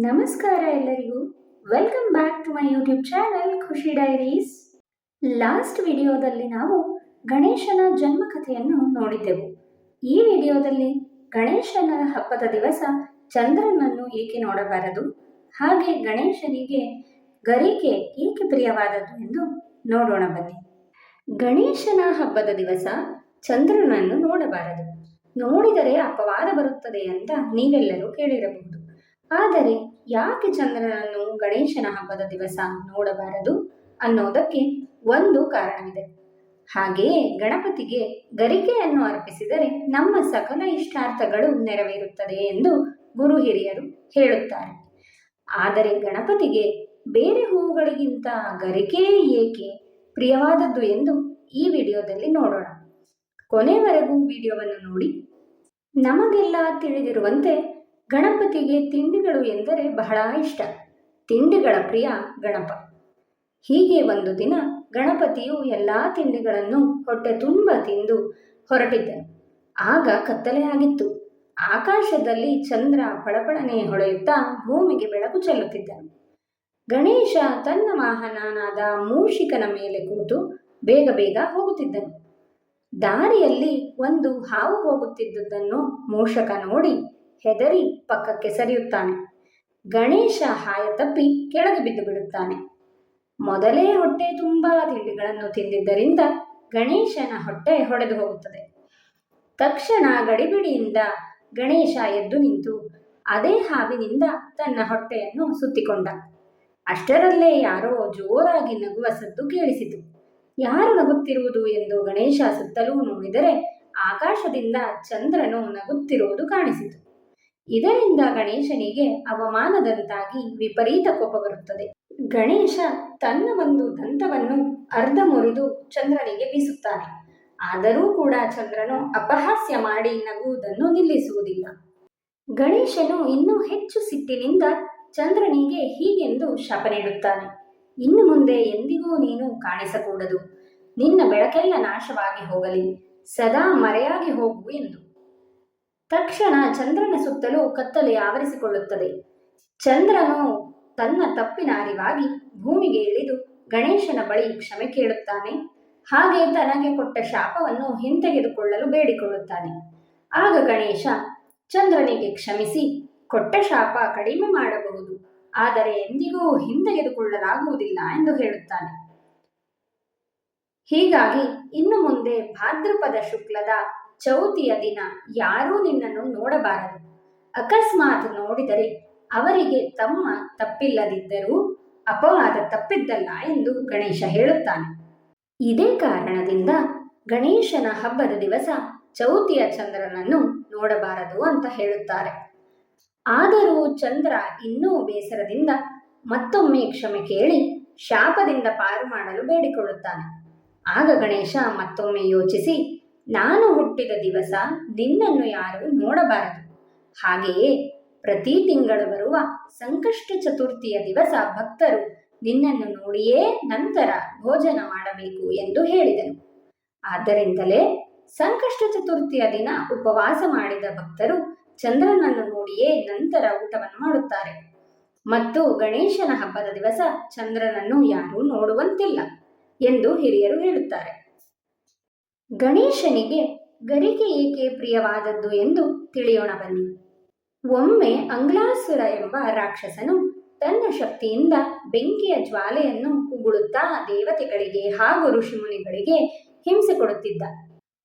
ನಮಸ್ಕಾರ ಎಲ್ಲರಿಗೂ. Welcome back to my YouTube channel Khushi diaries last ವಿಡಿಯೋದಲ್ಲಿ ನಾವು ಗಣೇಶನ ಜನ್ಮ ಕಥೆಯನ್ನು ನೋಡಿದ್ದೆವು. ಈ ವಿಡಿಯೋದಲ್ಲಿ ಗಣೇಶನ ಹಬ್ಬದ ದಿವಸ ಚಂದ್ರನನ್ನು ಏಕೆ ನೋಡಬಾರದು? ಹಾಗೆ ಗಣೇಶನಿಗೆ ಗರಿಕೆ ಏಕೆ ಪ್ರಿಯವಾದದ್ದು ಎಂದು ನೋಡೋಣ ಬನ್ನಿ. ಗಣೇಶನ ಹಬ್ಬದ ದಿವಸ ಚಂದ್ರನನ್ನು ನೋಡಬಾರದು. ನೋಡಿದರೆ ಅಪವಾದ ಬರುತ್ತದೆ ಅಂತ ನೀವೆಲ್ಲರೂ ಕೇಳಿರಬಹುದು. ಆದರೆ ಯಾಕೆ ಚಂದ್ರನನ್ನು ಗಣೇಶನ ಹಬ್ಬದ ದಿವಸ ನೋಡಬಾರದು ಅನ್ನೋದಕ್ಕೆ ಒಂದು ಕಾರಣವಿದೆ. ಹಾಗೆಯೇ ಗಣಪತಿಗೆ ಗರಿಕೆಯನ್ನು ಅರ್ಪಿಸಿದರೆ ನಮ್ಮ ಸಕಲ ಇಷ್ಟಾರ್ಥಗಳು ನೆರವೇರುತ್ತದೆ ಎಂದು ಗುರು ಹಿರಿಯರು ಹೇಳುತ್ತಾರೆ. ಆದರೆ ಗಣಪತಿಗೆ ಬೇರೆ ಹೂವುಗಳಿಗಿಂತ ಗರಿಕೆಯೇ ಏಕೆ ಪ್ರಿಯವಾದದ್ದು ಎಂದು ಈ ವಿಡಿಯೋದಲ್ಲಿ ನೋಡೋಣ. ಕೊನೆವರೆಗೂ ವಿಡಿಯೋವನ್ನು ನೋಡಿ. ನಮಗೆಲ್ಲ ತಿಳಿದಿರುವಂತೆ ಗಣಪತಿಗೆ ತಿಂಡಿಗಳು ಎಂದರೆ ಬಹಳ ಇಷ್ಟ. ತಿಂಡಿಗಳ ಪ್ರಿಯ ಗಣಪ. ಹೀಗೆ ಒಂದು ದಿನ ಗಣಪತಿಯು ಎಲ್ಲ ತಿಂಡಿಗಳನ್ನು ಹೊಟ್ಟೆ ತುಂಬ ತಿಂದು ಹೊರಟಿದ್ದನು. ಆಗ ಕತ್ತಲೆಯಾಗಿತ್ತು ಆಕಾಶದಲ್ಲಿ ಚಂದ್ರ ಪಳಪಳನೆ ಹೊಳೆಯುತ್ತಾ ಭೂಮಿಗೆ ಬೆಳಕು ಚೆಲ್ಲುತ್ತಿದ್ದನು. ಗಣೇಶ ತನ್ನ ವಾಹನನಾದ ಮೂಷಿಕನ ಮೇಲೆ ಕೂತು ಬೇಗ ಬೇಗ ಹೋಗುತ್ತಿದ್ದನು. ದಾರಿಯಲ್ಲಿ ಒಂದು ಹಾವು ಹೋಗುತ್ತಿದ್ದುದನ್ನು ಮೂಷಕ ನೋಡಿ ಹೆದರಿ ಪಕ್ಕಕ್ಕೆ ಸರಿಯುತ್ತಾನೆ. ಗಣೇಶ ಹಾಯ ತಪ್ಪಿ ಕೆಳಗೆ ಬಿದ್ದು ಬಿಡುತ್ತಾನೆ. ಮೊದಲೇ ಹೊಟ್ಟೆ ತುಂಬ ತಿಂಡಿಗಳನ್ನು ತಿಂದಿದ್ದರಿಂದ ಗಣೇಶನ ಹೊಟ್ಟೆ ಹೊಡೆದು ಹೋಗುತ್ತದೆ. ತಕ್ಷಣ ಗಡಿಬಿಡಿಯಿಂದ ಗಣೇಶ ಎದ್ದು ನಿಂತು ಅದೇ ಹಾವಿನಿಂದ ತನ್ನ ಹೊಟ್ಟೆಯನ್ನು ಸುತ್ತಿಕೊಂಡ. ಅಷ್ಟರಲ್ಲೇ ಯಾರೋ ಜೋರಾಗಿ ನಗುವ ಸದ್ದು ಕೇಳಿಸಿತು. ಯಾರು ನಗುತ್ತಿರುವುದು ಎಂದು ಗಣೇಶ ಸುತ್ತಲೂ ನೋಡಿದರೆ ಆಕಾಶದಿಂದ ಚಂದ್ರನು ನಗುತ್ತಿರುವುದು ಕಾಣಿಸಿತು. ಇದರಿಂದ ಗಣೇಶನಿಗೆ ಅವಮಾನದಂತಾಗಿ ವಿಪರೀತ ಕೋಪ ಬರುತ್ತದೆ. ಗಣೇಶ ತನ್ನ ಒಂದು ದಂತವನ್ನು ಅರ್ಧ ಮುರಿದು ಚಂದ್ರನಿಗೆ ಬೀಸುತ್ತಾನೆ. ಆದರೂ ಕೂಡ ಚಂದ್ರನು ಅಪಹಾಸ್ಯ ಮಾಡಿ ನಗುವುದನ್ನು ನಿಲ್ಲಿಸುವುದಿಲ್ಲ. ಗಣೇಶನು ಇನ್ನೂ ಹೆಚ್ಚು ಸಿಟ್ಟಿನಿಂದ ಚಂದ್ರನಿಗೆ ಹೀಗೆಂದು ಶಾಪ ನೀಡುತ್ತಾನೆ. ಇನ್ನು ಮುಂದೆ ಎಂದಿಗೂ ನೀನು ಕಾಣಿಸಕೂಡದು. ನಿನ್ನ ಬೆಳಕೆಲ್ಲ ನಾಶವಾಗಿ ಹೋಗಲಿ. ಸದಾ ಮರೆಯಾಗಿ ಹೋಗು ಎಂದು. ತಕ್ಷಣ ಚಂದ್ರನ ಸುತ್ತಲೂ ಕತ್ತಲೆ ಆವರಿಸಿಕೊಳ್ಳುತ್ತದೆ. ಚಂದ್ರನು ತನ್ನ ತಪ್ಪಿನ ಅರಿವಾಗಿ ಭೂಮಿಗೆ ಇಳಿದು ಗಣೇಶನ ಬಳಿ ಕ್ಷಮೆ ಕೇಳುತ್ತಾನೆ. ಹಾಗೆ ತನಗೆ ಕೊಟ್ಟ ಶಾಪವನ್ನು ಹಿಂತೆಗೆದುಕೊಳ್ಳಲು ಬೇಡಿಕೊಳ್ಳುತ್ತಾನೆ. ಆಗ ಗಣೇಶ ಚಂದ್ರನಿಗೆ ಕ್ಷಮಿಸಿ ಕೊಟ್ಟ ಶಾಪ ಕಡಿಮೆ ಮಾಡಬಹುದು. ಆದರೆ ಎಂದಿಗೂ ಹಿಂತೆಗೆದುಕೊಳ್ಳಲಾಗುವುದಿಲ್ಲ ಎಂದು ಹೇಳುತ್ತಾನೆ. ಹೀಗಾಗಿ ಇನ್ನು ಮುಂದೆ ಭಾದ್ರಪದ ಶುಕ್ಲದ ಚೌತಿಯ ದಿನ ಯಾರೂ ನಿನ್ನನ್ನು ನೋಡಬಾರದು. ಅಕಸ್ಮಾತ್ ನೋಡಿದರೆ ಅವರಿಗೆ ತಮ್ಮ ತಪ್ಪಿಲ್ಲದಿದ್ದರೂ ಅಪವಾದ ತಪ್ಪಿದ್ದಲ್ಲ ಎಂದು ಗಣೇಶ ಹೇಳುತ್ತಾನೆ. ಇದೇ ಕಾರಣದಿಂದ ಗಣೇಶನ ಹಬ್ಬದ ದಿವಸ ಚೌತಿಯ ಚಂದ್ರನನ್ನು ನೋಡಬಾರದು ಅಂತ ಹೇಳುತ್ತಾರೆ. ಆದರೂ ಚಂದ್ರ ಇನ್ನೂ ಬೇಸರದಿಂದ ಮತ್ತೊಮ್ಮೆ ಕ್ಷಮೆ ಕೇಳಿ ಶಾಪದಿಂದ ಪಾರು ಮಾಡಲು ಬೇಡಿಕೊಳ್ಳುತ್ತಾನೆ. ಆಗ ಗಣೇಶ ಮತ್ತೊಮ್ಮೆ ಯೋಚಿಸಿ ನಾನು ಹುಟ್ಟಿದ ದಿವಸ ನಿನ್ನನ್ನು ಯಾರು ನೋಡಬಾರದು. ಹಾಗೆಯೇ ಪ್ರತಿ ತಿಂಗಳು ಬರುವ ಸಂಕಷ್ಟ ಚತುರ್ಥಿಯ ದಿವಸ ಭಕ್ತರು ನಿನ್ನನ್ನು ನೋಡಿಯೇ ನಂತರ ಭೋಜನ ಮಾಡಬೇಕು ಎಂದು ಹೇಳಿದನು. ಆದ್ದರಿಂದಲೇ ಸಂಕಷ್ಟ ಚತುರ್ಥಿಯ ದಿನ ಉಪವಾಸ ಮಾಡಿದ ಭಕ್ತರು ಚಂದ್ರನನ್ನು ನೋಡಿಯೇ ನಂತರ ಊಟವನ್ನು ಮಾಡುತ್ತಾರೆ. ಮತ್ತು ಗಣೇಶನ ಹಬ್ಬದ ದಿವಸ ಚಂದ್ರನನ್ನು ಯಾರೂ ನೋಡುವಂತಿಲ್ಲ ಎಂದು ಹಿರಿಯರು ಹೇಳುತ್ತಾರೆ. ಗಣೇಶನಿಗೆ ಗರಿಕೆ ಏಕೆ ಪ್ರಿಯವಾದದ್ದು ಎಂದು ತಿಳಿಯೋಣ ಬನ್ನಿ. ಒಮ್ಮೆ ಅಂಗ್ಲಾಸುರ ಎಂಬ ರಾಕ್ಷಸನು ತನ್ನ ಶಕ್ತಿಯಿಂದ ಬೆಂಕಿಯ ಜ್ವಾಲೆಯನ್ನು ಉಗುಳುತ್ತಾ ದೇವತೆಗಳಿಗೆ ಹಾಗೂ ಋಷಿಮುನಿಗಳಿಗೆ ಹಿಂಸೆ ಕೊಡುತ್ತಿದ್ದ.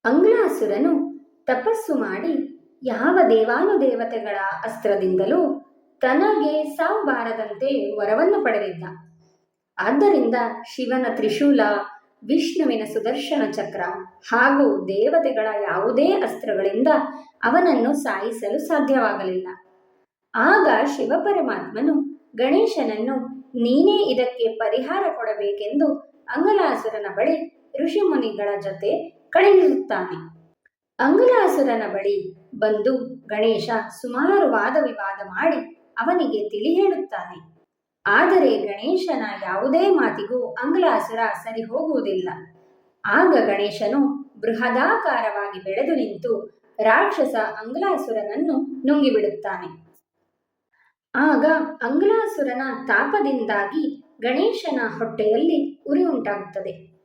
ಅಂಗ್ಲಾಸುರನು ತಪಸ್ಸು ಮಾಡಿ ಯಾವ ದೇವಾನುದೇವತೆಗಳ ಅಸ್ತ್ರದಿಂದಲೂ ತನಗೆ ಸಾವು ಬಾರದಂತೆ ವರವನ್ನು ಪಡೆದಿದ್ದ. ಆದ್ದರಿಂದ ಶಿವನ ತ್ರಿಶೂಲ ವಿಷ್ಣುವಿನ ಸುದರ್ಶನ ಚಕ್ರ ಹಾಗೂ ದೇವತೆಗಳ ಯಾವುದೇ ಅಸ್ತ್ರಗಳಿಂದ ಅವನನ್ನು ಸಾಯಿಸಲು ಸಾಧ್ಯವಾಗಲಿಲ್ಲ. ಆಗ ಶಿವಪರಮಾತ್ಮನು, ಗಣೇಶನನ್ನು ನೀನೇ ಇದಕ್ಕೆ ಪರಿಹಾರ ಕೊಡಬೇಕೆಂದು ಅಂಗಲಾಸುರನ ಬಳಿ ಋಷಿಮುನಿಗಳ ಜೊತೆ ಕಳುಹಿಸುತ್ತಾನೆ. ಅಂಗಲಾಸುರನ ಬಳಿ ಬಂದು ಗಣೇಶ ಸುಮಾರು ವಾದ ವಿವಾದ ಮಾಡಿ ಅವನಿಗೆ ತಿಳಿ ಹೇಳುತ್ತಾನೆ. ಆದರೆ ಗಣೇಶನ ಯಾವುದೇ ಮಾತಿಗೂ ಅಂಗ್ಲಾಸುರ ಸರಿ ಹೋಗುವುದಿಲ್ಲ. ಆಗ ಗಣೇಶನು ಬೃಹದಾಕಾರವಾಗಿ ಬೆಳೆದು ನಿಂತು ರಾಕ್ಷಸ ಅಂಗ್ಲಾಸುರನನ್ನು ನುಂಗಿಬಿಡುತ್ತಾನೆ. ಆಗ ಅಂಗ್ಲಾಸುರನ ತಾಪದಿಂದಾಗಿ ಗಣೇಶನ ಹೊಟ್ಟೆಯಲ್ಲಿ ಉರಿ ಉಂಟಾಗುತ್ತದೆ.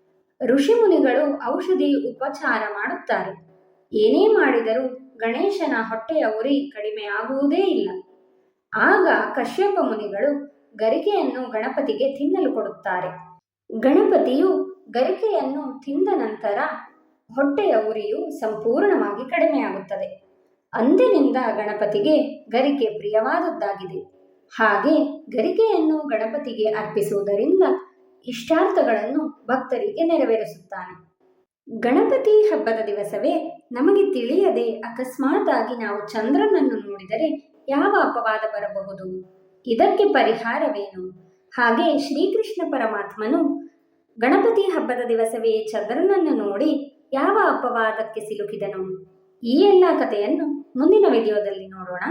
ಋಷಿಮುನಿಗಳು ಔಷಧಿ ಉಪಚಾರ ಮಾಡುತ್ತಾರೆ. ಏನೇ ಮಾಡಿದರೂ ಗಣೇಶನ ಹೊಟ್ಟೆಯ ಉರಿ ಕಡಿಮೆಯಾಗುವುದೇ ಇಲ್ಲ. ಆಗ ಕಶ್ಯಪ ಮುನಿಗಳು ಗರಿಕೆಯನ್ನು ಗಣಪತಿಗೆ ತಿನ್ನಲು ಕೊಡುತ್ತಾರೆ. ಗಣಪತಿಯು ಗರಿಕೆಯನ್ನು ತಿಂದ ನಂತರ ಹೊಟ್ಟೆಯ ಉರಿಯು ಸಂಪೂರ್ಣವಾಗಿ ಕಡಿಮೆಯಾಗುತ್ತದೆ. ಅಂದಿನಿಂದ ಗಣಪತಿಗೆ ಗರಿಕೆ ಪ್ರಿಯವಾದದ್ದಾಗಿದೆ. ಹಾಗೆ ಗರಿಕೆಯನ್ನು ಗಣಪತಿಗೆ ಅರ್ಪಿಸುವುದರಿಂದ ಇಷ್ಟಾರ್ಥಗಳನ್ನು ಭಕ್ತರಿಗೆ ನೆರವೇರಿಸುತ್ತಾನೆ. ಗಣಪತಿ ಹಬ್ಬದ ದಿವಸವೇ ನಮಗೆ ತಿಳಿಯದೆ ಅಕಸ್ಮಾತಾಗಿ ನಾವು ಚಂದ್ರನನ್ನು ನೋಡಿದರೆ ಯಾವ ಅಪವಾದ ಬರಬಹುದು? ಇದಕ್ಕೆ ಪರಿಹಾರವೇನು? ಹಾಗೆ ಶ್ರೀಕೃಷ್ಣ ಪರಮಾತ್ಮನು ಗಣಪತಿ ಹಬ್ಬದ ದಿವಸವೇ ಚಂದ್ರನನ್ನು ನೋಡಿ ಯಾವ ಅಪವಾದಕ್ಕೆ ಸಿಲುಕಿದನು? ಈ ಎಲ್ಲ ಕಥೆಯನ್ನು ಮುಂದಿನ ವಿಡಿಯೋದಲ್ಲಿ ನೋಡೋಣ.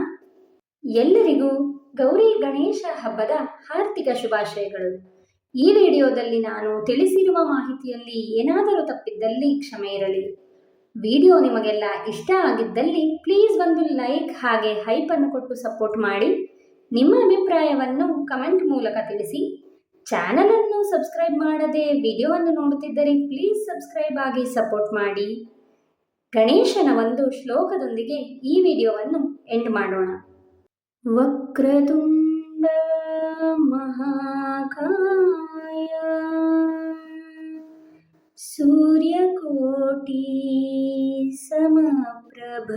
ಎಲ್ಲರಿಗೂ ಗೌರಿ ಗಣೇಶ ಹಬ್ಬದ ಹಾರ್ದಿಕ ಶುಭಾಶಯಗಳು. ಈ ವಿಡಿಯೋದಲ್ಲಿ ನಾನು ತಿಳಿಸಿರುವ ಮಾಹಿತಿಯಲ್ಲಿ ಏನಾದರೂ ತಪ್ಪಿದ್ದಲ್ಲಿ ಕ್ಷಮೆ ಇರಲಿ. ವಿಡಿಯೋ ನಿಮಗೆಲ್ಲ ಇಷ್ಟ ಆಗಿದ್ದಲ್ಲಿ ಪ್ಲೀಸ್ ಒಂದು ಲೈಕ್ ಹಾಗೆ ಹೈಪನ್ನು ಕೊಟ್ಟು ಸಪೋರ್ಟ್ ಮಾಡಿ. ನಿಮ್ಮ ಅಭಿಪ್ರಾಯವನ್ನು ಕಮೆಂಟ್ ಮೂಲಕ ತಿಳಿಸಿ. ಚಾನಲನ್ನು ಸಬ್ಸ್ಕ್ರೈಬ್ ಮಾಡದೆ ವಿಡಿಯೋವನ್ನು ನೋಡುತ್ತಿದ್ದರೆ ಪ್ಲೀಸ್ ಸಬ್ಸ್ಕ್ರೈಬ್ ಆಗಿ ಸಪೋರ್ಟ್ ಮಾಡಿ. ಗಣೇಶನ ಒಂದು ಶ್ಲೋಕದೊಂದಿಗೆ ಈ ವಿಡಿಯೋವನ್ನು ಎಂಡ್ ಮಾಡೋಣ. ವಕ್ರತುಂಡ ಮಹಾಕಾಯ. ಸೂರ್ಯಕೋಟಿ ಸಮಪ್ರಭ.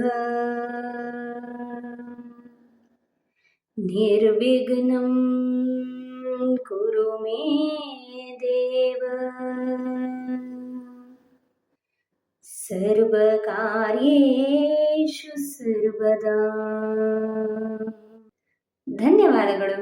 ನಿರ್ವಿಘ್ನಂ ಕುರು ಮೇ ದೇವ ಸರ್ವಕಾರ್ಯೇಷು ಸರ್ವದಾ ಧನ್ಯವಾದಗಳು